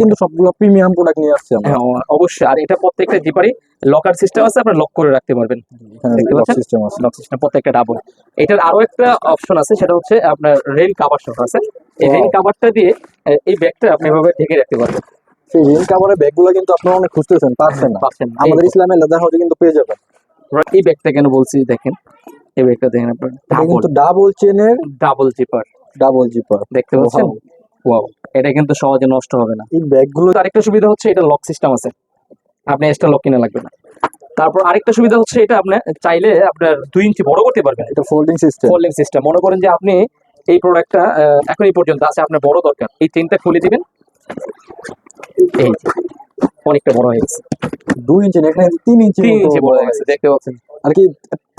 কিন্তু সবগুলো premium product নিয়ে আসছি আমরা। হ্যাঁ অবশ্যই। আর এটা প্রত্যেকটা জিপারই লকার সিস্টেম আছে আপনি লক করে রাখতে পারবেন। দেখতে পাচ্ছেন? সিস্টেম আছে। লক সিস্টেম প্রত্যেকটা ডাবল এটার আরও একটা অপশন আছে সেটা হচ্ছে আপনার রেল কাভার সহ আছে। এই. রেল কাভারটা দিয়ে এই ব্যাগটা আপনি এভাবে ঢেকে রাখতে পারবেন। সেই রিং কাভারের ব্যাগগুলো কিন্তু আপনারা অনেক খুঁজতেছেন পাচ্ছেন না। পাচ্ছেন আমাদের ইসলামের লেদার হাউসে কিন্তু পেয়ে যাবেন। এই ব্যাগটা কেন বলছি দেখেন। এই ব্যাগটা দেখেন আপনার কিন্তু ডাবল চেনের ডাবল জিপার ডাবল জিপার দেখতে পাচ্ছেন. ওয়াও এটা কিন্তু সহজে নষ্ট হবে না। এই ব্যাগগুলো আরেকটা সুবিধা হচ্ছে এটা লক সিস্টেম আছে। আপনি এক্সট্রা লক কিনে লাগবে না তারপর আরেকটা সুবিধা হচ্ছে এটা আপনি চাইলে আপনার দুই ইঞ্চি বড় করতে পারবেন। এটা ফোল্ডিং সিস্টেম ফোল্ডিং সিস্টেম মনে করেন যে আপনি এই প্রোডাক্টটা এখন এই পর্যন্ত আছে আপনার বড় দরকার। এই চেনটা খুলে দিবেন। এই অনেকটা বড় হয়ে গেছে। দুই ইঞ্চি না, এখানে তিন ইঞ্চি তিন মতো ইঞ্চি বড় হয়ে গেছে। দেখতে পাচ্ছেন। আর কি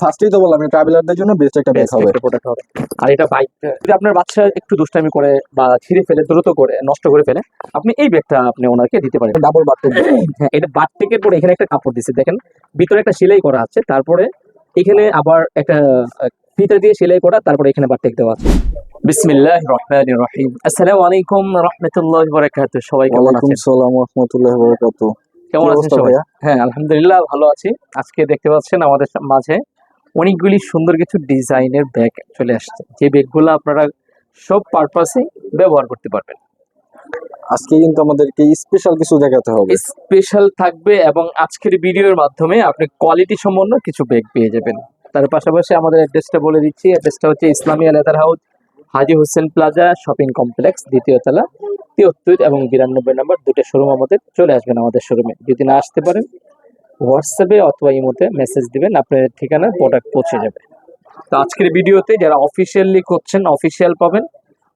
ফার্স্টেই তো বললাম ট্রাভেলারদের জন্য বেস্ট একটা ব্যাগ হবে। product হবে। আর এটা বাইক যদি আপনার বাচ্চা একটু দুষ্টামি করে বা ছিঁড়ে ফেলে দ্রুত করে নষ্ট করে ফেলে আপনি এই ব্যাগটা আপনি ওনাকে দিতে পারেন। ডাবল বাটন হ্যাঁ এটা বাট টেকের পরে এখানে একটা কাপড় দিচ্ছে দেখেন ভিতরে একটা সেলাই করা আছে তারপরে এখানে আবার একটা ফিতা দিয়ে সেলাই করা তারপরে এখানে বাট টেক দেওয়া আছে। বিসমিল্লাহ রহমান রহিম। আসসালামু আলাইকুম রহমতুল্লাহ বারাকাতুহু। সবাই কেমন আছেন? সালাম রাহমাতুল্লাহি ওয়া বারাকাতুহু। কেমন আছেন সবাই? ভাইয়া? হ্যাঁ আলহামদুলিল্লাহ ভালো আছি। আজকে দেখতে পাচ্ছেন আমাদের মাঝে অনেকগুলি সুন্দর কিছু ডিজাইনের ব্যাগ চলে আসছে। যে ব্যাগগুলো আপনারা সব পারপাসে ব্যবহার করতে পারবেন। আজকে কিন্তু আমাদেরকে স্পেশাল কিছু দেখাতে হবে। স্পেশাল থাকবে এবং আজকের ভিডিওর মাধ্যমে আপনি কোয়ালিটি সম্পন্ন কিছু ব্যাগ পেয়ে যাবেন। তার পাশাপাশি আমাদের অ্যাড্রেসটা বলে দিচ্ছি। অ্যাড্রেসটা হচ্ছে Islamia leather house, Haji Hossain plaza shopping complex, দ্বিতীয় তলা, তিয়াত্তর এবং বিরানব্বই নাম্বার দুটো শোরুম আমাদের চলে আসবেন আমাদের শোরুমে যদি না আসতে পারেন হোয়াটসঅ্যাপে অথবা ইমোতে মেসেজ দিবেন, আপনার ঠিকানায় প্রোডাক্ট পৌঁছে যাবে। তো আজকের ভিডিওতে যারা অফিসিয়ালি করছেন অফিসিয়াল পাবেন,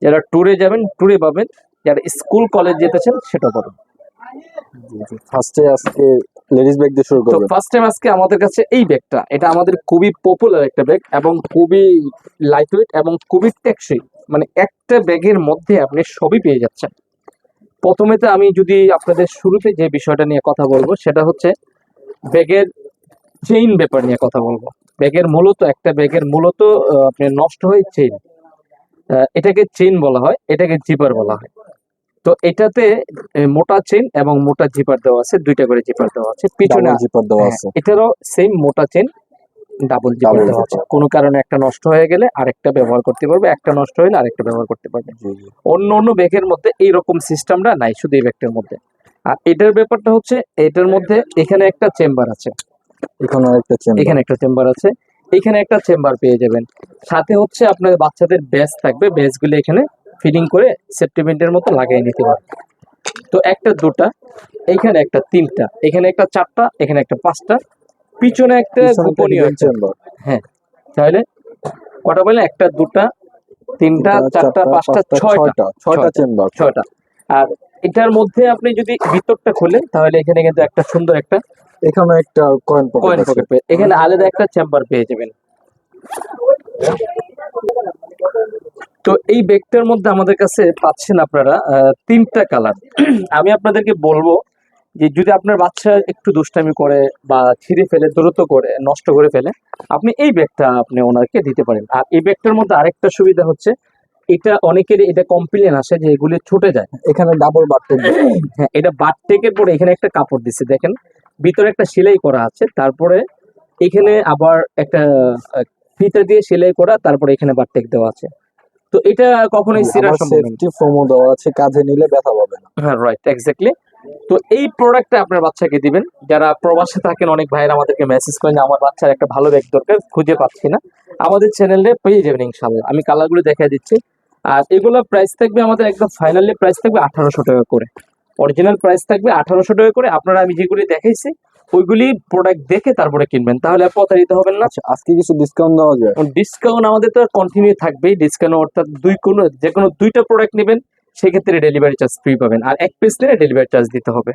যারা ট্যুরে যাবেন ট্যুরে পাবেন, যারা স্কুল কলেজ যেতেছেন সেটা পাবেন। ফার্স্টে আজকে লেডিস ব্যাগ দিয়ে শুরু তো ফার্স্ট টাইম আজকে আমাদের কাছে এই ব্যাগটা এটা আমাদের খুবই পপুলার একটা ব্যাগ এবং খুবই লাইট ওয়েট এবং খুবই টেকসই মানে একটা ব্যাগের মধ্যে আপনি সবই পেয়ে যাচ্ছেন। প্রথমে তো আমি যদি আপনাদের শুরুতে যে বিষয়টা নিয়ে কথা বলব সেটা হচ্ছে ব্যাগের চেইন ব্যাপার নিয়ে কথা বলব। ব্যাগের মূলত একটা ব্যাগের মূলত আহ, আপনার নষ্ট হয় চেইন এটাকে চেইন বলা হয় এটাকে জিপার বলা হয়। তো এটাতে মোটা চেন এবং মোটা জিপার দেওয়া আছে দুইটা করে জিপার দেওয়া আছে পিছনে জিপার দেওয়া হ্যাঁ, আছে। এটারও সেম মোটা চেন ডাবল জিপার দেওয়া আছে। কোনো কারণে একটা নষ্ট হয়ে গেলে আরেকটা ব্যবহার করতে পারবে একটা নষ্ট হলে আরেকটা ব্যবহার করতে পারবে। অন্য অন্য ব্যাগের মধ্যে এইরকম সিস্টেমটা নাই শুধু এই ব্যাগটার মধ্যে। আর এটার ব্যাপারটা হচ্ছে এটার মধ্যে এখানে একটা চেম্বার আছে। এখানে একটা চেম্বার এখানে একটা চেম্বার আছে। এখানে একটা চেম্বার পেয়ে যাবেন। সাথে হচ্ছে আপনার বাচ্চাদের ব্যাস থাকবে ব্যাসগুলো এখানে ফিলিং করে সেফটিমেন্টের মতো লাগিয়ে নিতে পারবে তো একটা দুটা এখানে একটা তিনটা এখানে একটা চারটা এখানে একটা পাঁচটা পিছনে একটা গোপনীয় চেম্বার হ্যাঁ তাহলে কটা বলে? একটা দুটা তিনটা চারটা পাঁচটা ছয়টা ছয়টা। চেম্বার ছয়টা আর এটার মধ্যে আপনি যদি ভিতরটা খোলেন তাহলে এখানে কিন্তু একটা সুন্দর একটা এখানে একটা কয়েন পকেট পকেট এখানে আলাদা একটা চেম্বার পেয়ে যাবেন। তো এই ব্যাগটার মধ্যে আমাদের কাছে পাচ্ছেন আপনারা আহ, তিনটা কালার আমি আপনাদেরকে বলব যে যদি আপনার বাচ্চা একটু দুষ্টামি করে বা ছিঁড়ে ফেলে দ্রুত করে নষ্ট করে ফেলে আপনি এই ব্যাগটা আপনি ওনাকে দিতে পারেন। আর এই ব্যাগটার মধ্যে আরেকটা সুবিধা হচ্ছে এটা অনেকেরই এটা কমপ্লেন আসে যে এগুলি ছুটে যায়। এখানে ডাবল বাটন হ্যাঁ এটা বাট টেকের পরে এখানে একটা কাপড় দিচ্ছে দেখেন। ভিতরে একটা সেলাই করা আছে তারপরে এখানে আবার একটা ফিতা দিয়ে সেলাই করা তারপরে এখানে বাট টেক দেওয়া আছে। তো এটা কখনোই সিরা সম্ভব সেফটি ফোমও দেওয়া আছে কাঁধে নিলে ব্যথা পাবে না। হ্যাঁ রাইট এক্স্যাক্টলি তো এই প্রোডাক্টটা আপনার বাচ্চাকে দিবেন। যারা প্রবাসে থাকেন অনেক ভাইয়ের আমাদেরকে মেসেজ করেন আমার বাচ্চার একটা ভালো ব্যাগ দরকার খুঁজে পাচ্ছি না। আমাদের চ্যানেলে পেয়ে যাবেন ইনশাল্লাহ আমি কালারগুলো দেখাই দিচ্ছি। আর এগুলোর প্রাইস থাকবে আমাদের একদম ফাইনালি প্রাইস থাকবে আঠারোশো টাকা করে। অরিজিনাল প্রাইস থাকবে আঠারোশো টাকা করে। আপনারা আমি যেগুলি দেখাইছি ওইগুলি প্রোডাক্ট দেখে তারপরে কিনবেন। তাহলে আর প্রতারিত হবেন না। আচ্ছা আজকে কিছু ডিসকাউন্ট দেওয়া যায়? ডিসকাউন্ট আমাদের তো কন্টিনিউ থাকবেই। ডিসকাউন্ট অর্থাৎ দুই কোনো যে কোনো দুইটা প্রোডাক্ট নেবেন সেক্ষেত্রে ডেলিভারি চার্জ ফ্রি পাবেন। আর এক পিস নিলে ডেলিভারি চার্জ দিতে হবে।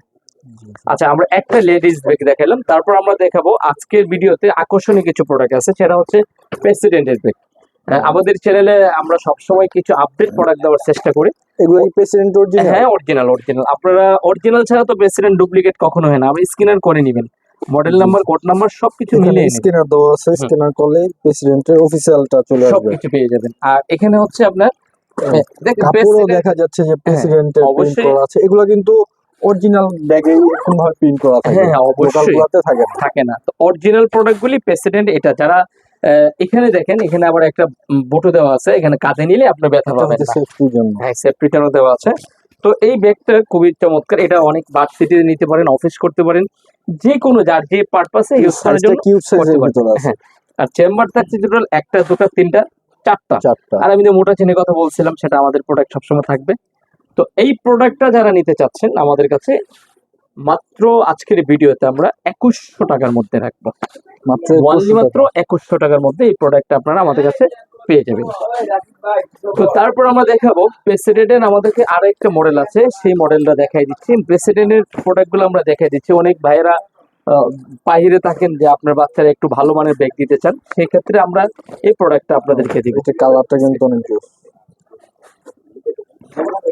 আচ্ছা আমরা একটা লেডিস ব্যাগ দেখালাম। তারপর আমরা দেখাবো আজকের ভিডিওতে আকর্ষণীয় কিছু প্রোডাক্ট আছে। সেটা হচ্ছে প্রেসিডেন্টের ব্যাগ আমাদের চ্যানেলে আমরা সবসময় কিছু আপডেট প্রোডাক্ট দেওয়ার চেষ্টা করি। এগুলো প্রেসিডেন্ট অরিজিনাল হ্যাঁ অরিজিনাল অরিজিনাল আপনারা অরিজিনাল ছাড়া তো প্রেসিডেন্ট ডুপ্লিকেট কখনো হয় না। আপনি স্ক্যানার করে নেবেন। মডেল নাম্বার কোড নাম্বার সবকিছু মিলে স্ক্যানার দেওয়া আছে। স্ক্যানার করলে প্রেসিডেন্টের অফিসিয়ালটা চলে আসবে। সবকিছু পেয়ে যাবেন। আর এখানে হচ্ছে আপনার কাপড়ও দেখা যাচ্ছে যে প্রেসিডেন্টের প্রিন্ট করা আছে। এগুলো কিন্তু অরিজিনাল ব্যাগে এরকম ভাবে প্রিন্ট করা থাকে। হ্যাঁ, হ্যাঁ, অবশ্যই। থাকে না। তো অরিজিনাল প্রোডাক্টগুলি প্রেসিডেন্ট এটা যারা এখানে দেখেন এখানে আবার একটা বুটো দেওয়া আছে এখানে কাঁধে নিলে আপনার ব্যথা পাবেন হ্যাঁ সেফটিটারও দেওয়া আছে। তো এই ব্যাগটা খুবই চমৎকার এটা অনেক ভার্সিটিতে নিতে পারেন অফিস করতে পারেন যে কোনো যার যে পারপাসে ইউজ করার জন্য হ্যাঁ আর চেম্বার থাকছে টোটাল একটা দুটো তিনটা চারটা। চারটা। আর আমি যে মোটা চেনের কথা বলছিলাম সেটা আমাদের প্রোডাক্ট সবসময় থাকবে। তো এই প্রোডাক্টটা যারা নিতে চাচ্ছেন আমাদের কাছে মাত্র আজকের ভিডিওতে আমরা একুশশো টাকার মধ্যে রাখব। মাত্র মাত্র একুশশো টাকার মধ্যে এই প্রোডাক্টটা আপনারা আমাদের কাছে পেয়ে যাবেন। তো তারপর আমরা দেখাবো প্রেসিডেন্টের আমাদেরকে আরও একটা মডেল আছে। সেই মডেলটা দেখাই দিচ্ছি। প্রেসিডেন্টের প্রোডাক্টগুলো আমরা দেখাই দিচ্ছি। অনেক ভাইয়েরা বাইরে থাকেন যে আপনার বাচ্চারা একটু ভালো মানের ব্যাগ দিতে চান সেই ক্ষেত্রে আমরা এই প্রোডাক্টটা আপনাদেরকে দিব। কালারটা কিন্তু অনেক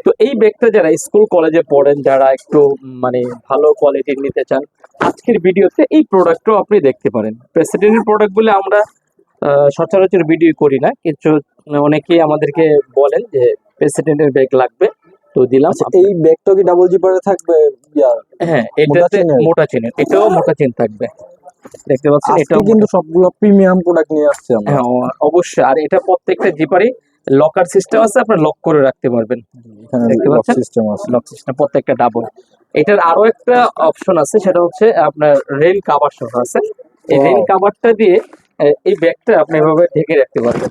তো এই ব্যাগটা যারা স্কুল কলেজে পড়েন যারা একটু মানে ভালো কোয়ালিটির নিতে চান আজকের ভিডিওতে এই প্রোডাক্টও আপনি দেখতে পারেন। প্রেসিডেন্টের প্রোডাক্টগুলো আমরা সচরাচর ভিডিও করি না কিন্তু অনেকেই আমাদেরকে বলেন যে প্রেসিডেন্টের ব্যাগ লাগবে তো দিলাম আচ্ছা এই ব্যাগটা কি ডাবল জিপারে থাকবে? হ্যাঁ এটাতে মোটা চেনের এটাও মোটা চেন থাকবে। দেখতে পাচ্ছেন এটাও কিন্তু সবগুলো প্রিমিয়াম প্রোডাক্ট নিয়ে আসছে আমরা। হ্যাঁ অবশ্যই। আর এটা প্রত্যেকটা জিপারই লকার সিস্টেম আছে আপনি লক করে রাখতে পারবেন। দেখতে পাচ্ছেন? সিস্টেম আছে। লক সিস্টেম প্রত্যেকটা ডাবল এটার আরও একটা অপশন আছে সেটা হচ্ছে আপনার রেল কাভার সহ আছে। এই রেল কাভারটা দিয়ে এই ব্যাগটা আপনি এভাবে ঢেকে রাখতে পারবেন।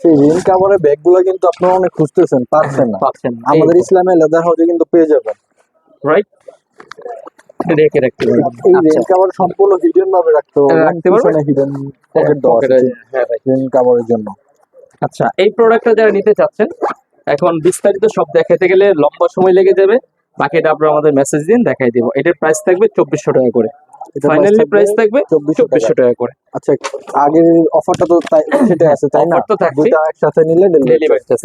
সেই কাভারের ব্যাগগুলো কিন্তু আপনারা অনেক খুঁজতেছেন পাচ্ছেন না। পাচ্ছেন আমাদের ইসলামে লেদার হাউসে কিন্তু পেয়ে যাবেন। রাইট ঢেকে রাখতে পারবেন। এই আচ্ছা, রেন কাভার সম্পূর্ণ হিডেন ভাবে রাখতে হবে। রাখতে পারবেন? হিডেন পকেট দেওয়া হ্যাঁ, right. রেন কাভারের জন্য। আচ্ছা এই প্রোডাক্টটা যারা নিতে চাচ্ছেন এখন বিস্তারিত সব দেখাতে গেলে লম্বা সময় লেগে যাবে। বাকিটা আপনারা আমাদের মেসেজ দিন দেখাই দিব। এটার প্রাইস থাকবে চব্বিশশো টাকা করে। ফাইনালি প্রাইস থাকবে চব্বিশশো টাকা। করে। আচ্ছা আগের অফারটা তো তাই সেটাই আছে তাই না? তো। দুইটা একসাথে নিলে ডেলিভারি চার্জ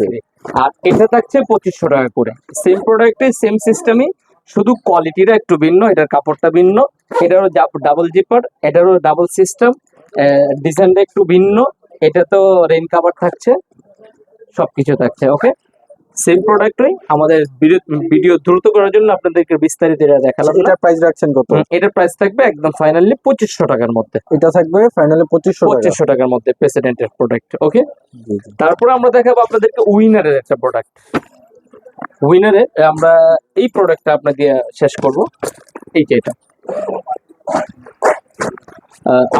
আর এটা থাকছে পঁচিশশো টাকা করে। সেম প্রোডাক্টে সেম সিস্টেমই শুধু কোয়ালিটিটা একটু ভিন্ন এটার কাপড়টা ভিন্ন এটারও ডাবল জিপার এটারও ডাবল সিস্টেম ডিজাইনটা একটু ভিন্ন এটা তো রেন কাভার থাকছে সবকিছু থাকছে ওকে সেম প্রোডাক্টই আমাদের ভিডিও দ্রুত করার জন্য আপনাদেরকে বিস্তারিত এটা দেখালাম। এটার প্রাইস রাখছেন কত? এটার প্রাইস থাকবে একদম ফাইনালি পঁচিশশো টাকার মধ্যে। এটা থাকবে ফাইনালি পঁচিশশো পঁচিশশো টাকার মধ্যে প্রেসিডেন্টের প্রোডাক্ট ওকে। তারপরে আমরা দেখাবো আপনাদেরকে উইনারের একটা প্রোডাক্ট উইনারে আমরা এই প্রোডাক্টটা আপনাকে শেষ করব। এই যে এটা।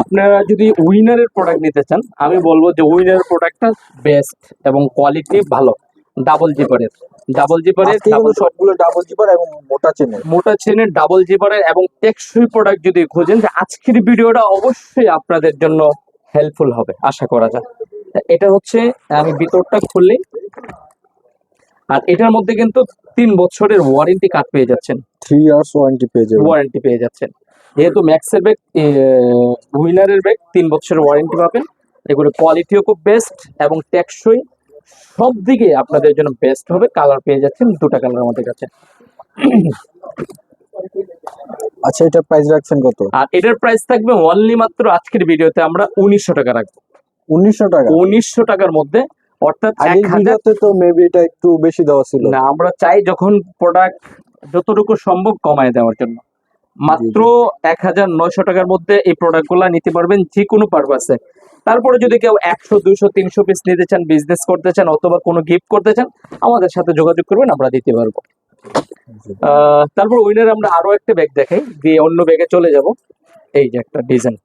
আপনারা যদি উইনারের প্রোডাক্ট নিতে চান আমি বলব যে উইনারের প্রোডাক্টটা বেস্ট এবং কোয়ালিটি ভালো। ডাবল জিপারের ডাবল জিপারের সবগুলো ডাবল জিপার এবং মোটা চেনের মোটা চেনের ডাবল জিপারের এবং টেকসই প্রোডাক্ট যদি খোঁজেন যে আজকের ভিডিওটা অবশ্যই আপনাদের জন্য হেল্পফুল হবে আশা করা যায়। এটা হচ্ছে আমি ভিতরটা খুললেই আর এটার মধ্যে কিন্তু তিন বছরের ওয়ারেন্টি কার্ড পেয়ে যাচ্ছেন। থ্রি ইয়ার্স ওয়ারেন্টি পেয়ে যাবে ওয়ারেন্টি পেয়ে যাচ্ছেন। যেহেতু ম্যাক্সের ব্যাগ উইনারের ব্যাগ তিন বছরের ওয়ারেন্টি পাবেন। এগুলো কোয়ালিটিও খুব বেস্ট এবং টেকসই। সব দিকে আপনাদের জন্য বেস্ট হবে কালার পেয়ে যাচ্ছেন দুটা কালার আমাদের কাছে। আচ্ছা এটার প্রাইস রাখছেন কত? আর এটার প্রাইস থাকবে অনলি মাত্র আজকের ভিডিওতে আমরা উনিশশো টাকা রাখব। উনিশশো টাকা? উনিশশো টাকার মধ্যে অর্থাৎ এক আগের হাজার ভিডিওতে তো মেবি এটা একটু বেশি দেওয়া ছিল। না আমরা চাই যখন প্রোডাক্ট যতটুকু সম্ভব কমায় দেওয়ার জন্য। মাত্র এক হাজার নয়শো টাকার মধ্যে এই প্রোডাক্টগুলো নিতে পারবেন যে কোনো পারপাসে তারপরে যদি কেউ একশো দুইশো তিনশো পিস নিতে চান বিজনেস করতে চান অথবা কোনো গিফট করতে চান আমাদের সাথে যোগাযোগ করবেন আমরা দিতে পারব। তারপর উইনার আমরা আরও একটা ব্যাগ দেখাই দিয়ে অন্য ব্যাগে চলে যাব। এই যে একটা ডিজাইন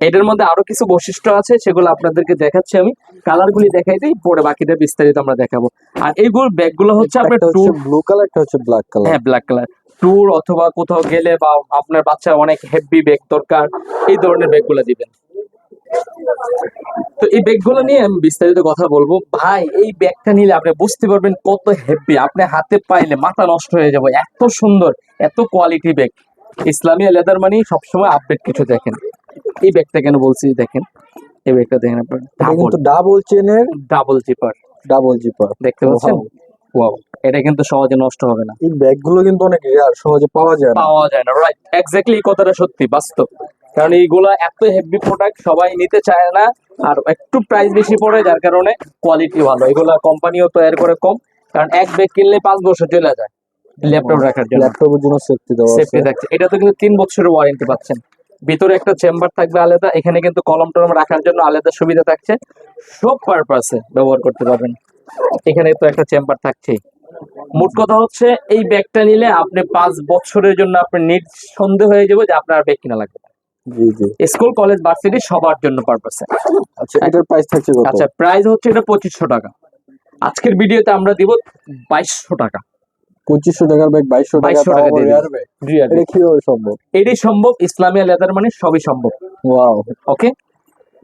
এটার মধ্যে আরও কিছু বৈশিষ্ট্য আছে সেগুলো আপনাদেরকে দেখাচ্ছি আমি। কালারগুলি দেখাই দিই পরে বাকিটা বিস্তারিত আমরা দেখাবো। আর এইগুলো ব্যাগগুলো হচ্ছে আপনার একটা হচ্ছে ট্যুর ব্লু কালার হচ্ছে ব্ল্যাক কালার হ্যাঁ ব্ল্যাক কালার ট্যুর অথবা কোথাও গেলে বা আপনার বাচ্চা অনেক হেভি ব্যাগ দরকার এই ধরনের ব্যাগগুলো দিবেন। তো এই ব্যাগগুলো নিয়ে আমি বিস্তারিত কথা বলব। ভাই এই ব্যাগটা নিলে আপনি বুঝতে পারবেন কত হেভি আপনি হাতে পাইলে মাথা নষ্ট হয়ে যাবে এত সুন্দর এত কোয়ালিটি ব্যাগ ইসলামিয়া লেদার মানে সবসময় আপডেট কিছু দেখেন। এই ব্যাগটা কেন বলছি দেখেন? এই ব্যাগটা দেখেন আপনার ডাবল চেনের ডাবল জিপার ডাবল জিপার দেখতে পাচ্ছেন? ওয়াও এটা কিন্তু সহজে নষ্ট হবে না। এই ব্যাগগুলো কিন্তু অনেক রেয়ার সহজে পাওয়া যায় না। পাওয়া যায় না রাইট এক্স্যাক্টলি কথাটা সত্যি বাস্তব। কারণ এইগুলা এত হেভি প্রোডাক্ট সবাই নিতে চায় না আর একটু প্রাইস বেশি পড়ে যার কারণে কোয়ালিটি ভালো। এগুলা কোম্পানিও তৈরি করে কম কারণ এক ব্যাগ কিনলে পাঁচ বছর চলে যায়। ল্যাপটপ রাখার জন্য। ল্যাপটপের জন্য সেফটি দেওয়া সেফটি থাকছে এটা তো কিন্তু তিন বছরের ওয়ারেন্টি পাচ্ছেন। ভিতরে একটা চেম্বার থাকবে আলাদা এখানে কিন্তু কলম টলম রাখার জন্য আলাদা সুবিধা থাকছে। সব পারপাসে ব্যবহার করতে পারবেন। এখানে তো একটা চেম্বার থাকছেই। মোট কথা হচ্ছে এই ব্যাগটা নিলে আপনি পাঁচ বছরের জন্য আপনি নিট সন্দেহ হয়ে যাবে যে আপনার ব্যাগ কিনা লাগবে স্কুল কলেজ ভার্সিটি সবার জন্য পারপাসে আচ্ছা এটার প্রাইস থাকছে কত? আচ্ছা প্রাইস হচ্ছে এটা টাকা। আজকের ভিডিওতে আমরা দিব টাকা। টাকার ব্যাগ টাকা টাকা দিয়ে এটা কীভাবে সম্ভব? এটাই সম্ভব ইসলামিয়া লেদার মানে সবই সম্ভব। ওয়াও ওকে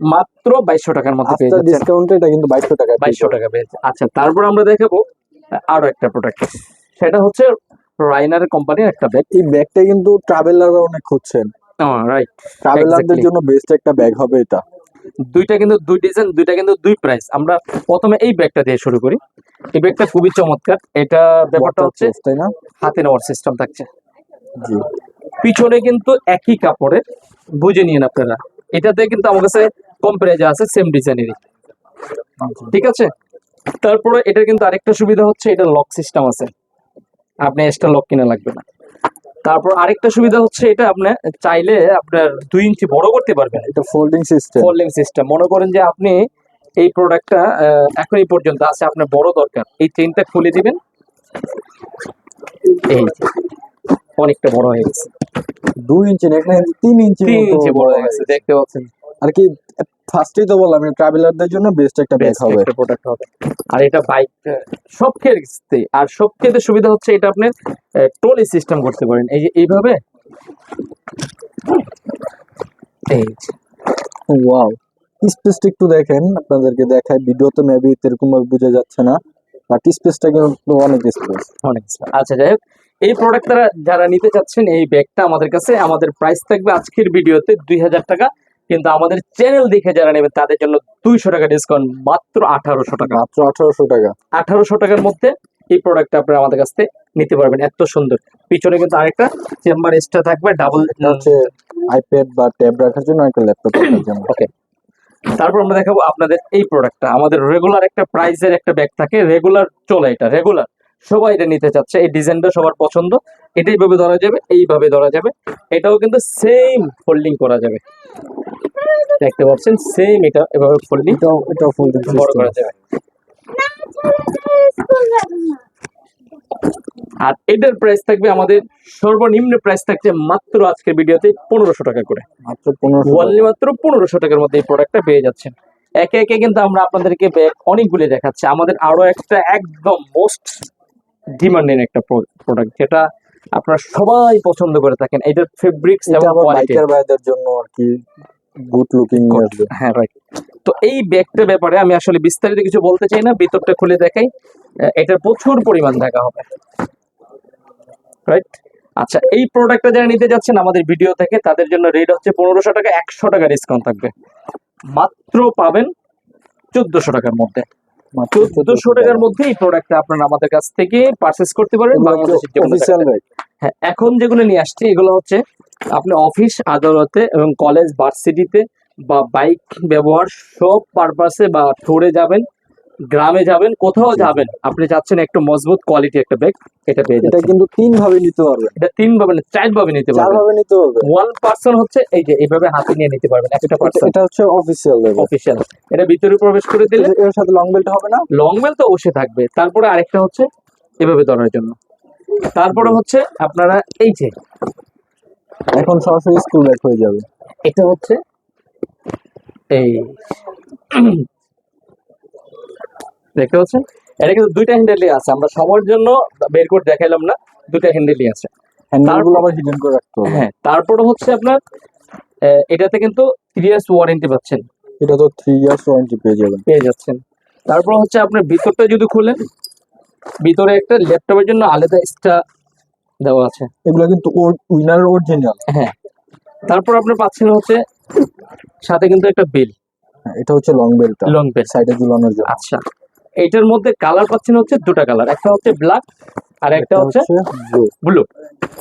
মাত্র বাইশশো টাকার মধ্যে পেয়ে যাচ্ছেন। ডিসকাউন্টে এটা কিন্তু বাইশশো টাকা বাইশশো টাকা পেয়েছে আচ্ছা তারপর আমরা দেখাবো আরও একটা প্রোডাক্ট সেটা হচ্ছে রাইনার কোম্পানির একটা ব্যাগ এই ব্যাগটা কিন্তু ট্রাভেলাররা অনেক খুঁজছেন। রাইট ট্রাভেলারদের জন্য বেস্ট একটা ব্যাগ হবে এটা। দুইটা কিন্তু দুই ডিজাইন দুইটা কিন্তু দুই প্রাইস আমরা প্রথমে এই ব্যাগটা দিয়ে শুরু করি। এই ব্যাগটা খুবই চমৎকার। এটা ব্যাপারটা হচ্ছে তাই না? হাতে নেওয়ার সিস্টেম থাকছে। জি। পিছনে কিন্তু একই কাপড়ের বুঝে নিন আপনারা। এটাতে কিন্তু আমার কাছে কম প্রাইজে আছে সেম ডিজাইনেরই ঠিক আছে? তারপরে এটার কিন্তু আরেকটা সুবিধা হচ্ছে এটা লক সিস্টেম আছে। আপনি এক্সট্রা লক কিনা লাগবে না তারপর আরেকটা সুবিধা হচ্ছে এটা আপনি চাইলে আপনার দুই ইঞ্চি বড় করতে পারবেন। এটা ফোল্ডিং সিস্টেম ফোল্ডিং সিস্টেম মনে করেন যে আপনি এই প্রোডাক্টটা এখনই পর্যন্ত আছে আপনার বড় দরকার। এই চেনটা খুলে দিবেন। এই অনেকটা বড় হয়ে গেছে। দুই ইঞ্চি না তিন ইঞ্চি তিন ইঞ্চি বড় হয়ে গেছে। দেখতে পাচ্ছেন? আর কি ফার্স্টেই তো বললাম ট্রাভেলারদের জন্য বেস্ট একটা ব্যাগ হবে। একটা প্রোডাক্ট হবে। আর এটা বাইক সব ক্ষেত্রে আর সব ক্ষেত্রে সুবিধা হচ্ছে এটা আপনি ট্রলি সিস্টেম করতে পারেন। এই যে এইভাবে এই ওয়াও স্পেসটা একটু দেখেন আপনাদেরকে দেখায় ভিডিওতে মেবি এরকম ভাবে বোঝা যাচ্ছে না বাট স্পেসটা কিন্তু অনেক স্পেস অনেক আচ্ছা যাই হোক এই প্রোডাক্টটা যারা নিতে চাচ্ছেন এই ব্যাগটা আমাদের কাছে আমাদের প্রাইস থাকবে আজকের ভিডিওতে দুই হাজার টাকা। কিন্তু আমাদের চ্যানেল দেখে যারা নেবে তাদের জন্য দুইশো টাকা ডিসকাউন্ট মাত্র আঠারোশো টাকা। মাত্র আঠারোশো টাকা। আঠারোশো টাকার মধ্যে এই প্রোডাক্টটা আপনারা আমাদের কাছ থেকে নিতে পারবেন। এত সুন্দর। পিছনে কিন্তু আরেকটা চেম্বার এক্সট্রা থাকবে ডাবল হচ্ছে আইপ্যাড বা ট্যাব রাখার জন্য একটা ল্যাপটপ রাখার জন্য। ওকে তারপর আমরা দেখাবো আপনাদের এই প্রোডাক্টটা আমাদের রেগুলার একটা প্রাইসের একটা ব্যাগ থাকে রেগুলার চলে এটা রেগুলার সবাই এটা নিতে চাচ্ছে। এই ডিজাইনটা সবার পছন্দ। এটা এইভাবে ধরা যাবে এইভাবে ধরা যাবে। এটাও কিন্তু সেম ফোল্ডিং করা যাবে। দেখতে পাচ্ছেন সেম এটা এভাবে ফোল্ডিং এটাও ফোল্ডিং বড় করা যাবে। আর এটার প্রাইস থাকবে আমাদের সর্বনিম্ন প্রাইস থাকছে মাত্র আজকের ভিডিওতে পনেরোশো টাকা করে। মাত্র পনেরোশো মাত্র পনেরোশো টাকার মধ্যে এই প্রোডাক্টটা পেয়ে যাচ্ছেন। একে একে কিন্তু আমরা আপনাদেরকে ব্যাগ অনেকগুলি দেখাচ্ছি। আমাদের আরও একটা একদম মোস্ট ডিমান্ডিং একটা প্রোডাক্ট যেটা আপনারা সবাই পছন্দ করে থাকেন। এটার ফেব্রিক্স এবং কোয়ালিটি বাইকার জন্য আর কি গুড লুকিং হ্যাঁ রাইট তো এই ব্যাগটার ব্যাপারে আমি আসলে বিস্তারিত কিছু বলতে চাই না ভিতরটা খুলে দেখাই। এটার প্রচুর পরিমাণ দেখা হবে। রাইট আচ্ছা এই প্রোডাক্টটা যারা নিতে যাচ্ছেন আমাদের ভিডিও থেকে তাদের জন্য রেট হচ্ছে পনেরোশো টাকা একশো টাকা ডিসকাউন্ট থাকবে। মাত্র পাবেন চোদ্দশো টাকার মধ্যে। চোদ্দশো টাকার মধ্যে এই প্রোডাক্টটা আপনারা আমাদের কাছ থেকে পারচেস করতে পারেন বাংলাদেশের হ্যাঁ এখন যেগুলো নিয়ে আসছে এগুলো হচ্ছে আপনি অফিস আদালতে এবং কলেজ ভার্সিটিতে বা বাইক ব্যবহার সব পারপাসে বা ট্যুরে যাবেন। গ্রামে যাবেন কোথাও যাবেন আপনি যাচ্ছেন একটু মজবুত কোয়ালিটি একটা ব্যাগ এটা পেয়ে এটা যাচ্ছেন। কিন্তু তিন ভাবে নিতে পারবেন এটা তিন ভাবে না চার ভাবে নিতে চার পারবেন। ভাবে নিতে পারবেন ওয়ান পার্সন হচ্ছে এই যে এইভাবে হাতে নিয়ে নিতে পারবেন একটা এটা- পার্সন এটা হচ্ছে অফিসিয়াল ব্যাগ অফিসিয়াল এটা ভিতরে প্রবেশ করে দিলে এর সাথে লং বেল্ট হবে না? লং বেল তো অবশ্যই থাকবে। তারপরে আরেকটা হচ্ছে এভাবে ধরার জন্য। তারপরে হচ্ছে আপনারা এই যে এখন সরাসরি স্কুল ব্যাগ হয়ে যাবে। এটা হচ্ছে এই দেখতে পাচ্ছেন? এটা কিন্তু দুইটা হ্যান্ডেলই আছে। আমরা সবার জন্য বের করে দেখাইলাম না দুইটা হ্যান্ডেলই আছে। হ্যাঁ তারপরে হচ্ছে আপনার এটাতে কিন্তু থ্রি ইয়ার্স ওয়ারেন্টি পাচ্ছেন। এটা তো থ্রি ইয়ার্স ওয়ারেন্টি পেয়ে যাবেন। পেয়ে যাচ্ছেন। তারপর হচ্ছে আপনার ভিতরটা যদি খুলেন ভিতরে একটা ল্যাপটপের জন্য আলাদা এক্সট্রা দেওয়া আছে। এগুলো কিন্তু ওর উইনার অরিজিনাল হ্যাঁ। তারপর আপনি পাচ্ছেন হচ্ছে সাথে কিন্তু একটা বিল এটা হচ্ছে লং বেল্টটা লং বেল সাইডে ঝুলানোর জন্য। আচ্ছা। এটার মধ্যে কালার পাচ্ছেন হচ্ছে দুটো কালার একটা হচ্ছে ব্ল্যাক আর একটা হচ্ছে ব্লু ব্লু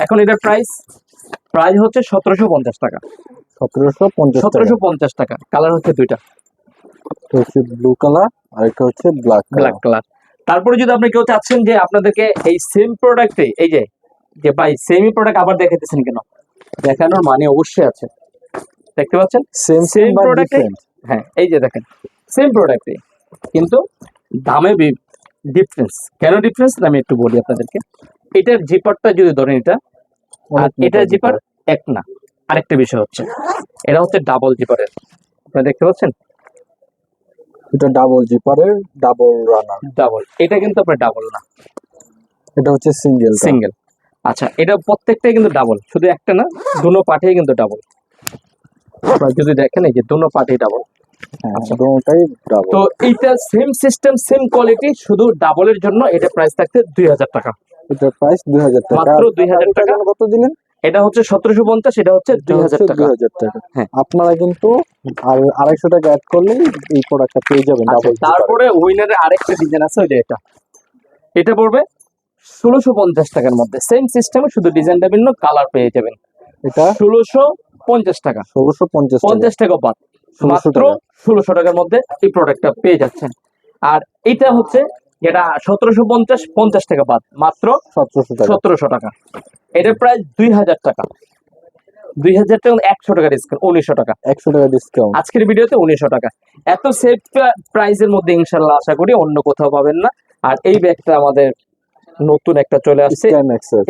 এখন এটার প্রাইস প্রাইস হচ্ছে সতেরোশো পঞ্চাশ টাকা। সতেরোশো পঞ্চাশ টাকা। সতেরোশো পঞ্চাশ টাকা কালার হচ্ছে দুইটা। হচ্ছে ব্লু কালার আর একটা হচ্ছে ব্ল্যাক ব্ল্যাক কালার তারপরে যদি আপনি কেউ চাচ্ছেন যে আপনাদেরকে এই সেম প্রোডাক্টে এই যে যে ভাই সেমই প্রোডাক্ট আবার দেখাইতেছেন কেন? দেখানোর মানে অবশ্যই আছে। দেখতে পাচ্ছেন? সেম সেম ডিফারেন্ট হ্যাঁ এই যে দেখেন। সেম প্রোডাক্টে কিন্তু দামে ডিফারেন্স কেন ডিফারেন্স আমি একটু বলি আপনাদেরকে। এটার জিপারটা যদি ধরেন এটা আর এটার জিপার এক না। আরেকটা বিষয় হচ্ছে এটা হচ্ছে ডাবল জিপারের আপনারা দেখতে পাচ্ছেন? এটা ডাবল জিপারের ডাবল রানার ডাবল এটা কিন্তু আপনার ডাবল না। এটা হচ্ছে সিঙ্গেল সিঙ্গেল আচ্ছা এটা প্রত্যেকটাই কিন্তু ডাবল শুধু একটা না দুনো পাঠেই কিন্তু ডাবল আপনারা যদি দেখেন এই যে দুনো পাঠেই ডাবল আচ্ছা। ডাবল তো এইটা সেম সিস্টেম সেম কোয়ালিটি শুধু ডাবলের জন্য এটা প্রাইস থাকতে দুই হাজার টাকা। প্রাইস দুই হাজার টাকা। মাত্র আর 2000 টাকা। কত দিলেন? এটা হচ্ছে সতেরোশো পঞ্চাশ এটা হচ্ছে দুই হাজার টাকা। দুই হাজার টাকা। হ্যাঁ। আপনারা কিন্তু আর আড়াইশো টাকা অ্যাড করলেই এই প্রোডাক্টটা পেয়ে যাবেন আচ্ছা, তারপরে আরেকটা ডিজাইন আছে ওই যে এটা। এটা পড়বে ষোলোশো পঞ্চাশ টাকার মধ্যে। সেম সিস্টেমে শুধু ডিজাইনটা ভিন্ন কালার পেয়ে যাবেন। এটা? ষোলোশো পঞ্চাশ টাকা। ষোলোশো পঞ্চাশ টাকা। পঞ্চাশ টাকা বাদ। 1600 মাত্র। ষোলোশো টাকার মধ্যে এই প্রোডাক্টটা পেয়ে যাচ্ছেন। আর এটা হচ্ছে যেটা সতেরোশো পঞ্চাশ পঞ্চাশ টাকা বাদ মাত্র সতেরোশো টাকা। এটা প্রায় দুই হাজার টাকা। দুই হাজার টাকা একশো টাকা ডিসকাউন্ট উনিশশো টাকা। একশো টাকা ডিসকাউন্ট আজকের ভিডিওতে উনিশশো টাকা। এত সেফ প্রাইসের মধ্যে ইনশাল্লাহ আশা করি অন্য কোথাও পাবেন না। আর এই ব্যাগটা আমাদের নতুন একটা চলে আসছে।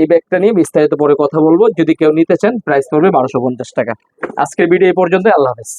এই ব্যাগটা নিয়ে বিস্তারিত পরে কথা বলব। যদি কেউ নিতে চান প্রাইস পড়বে বারোশো পঞ্চাশ টাকা। আজকের ভিডিও এই পর্যন্ত আল্লাহ হাফেজ।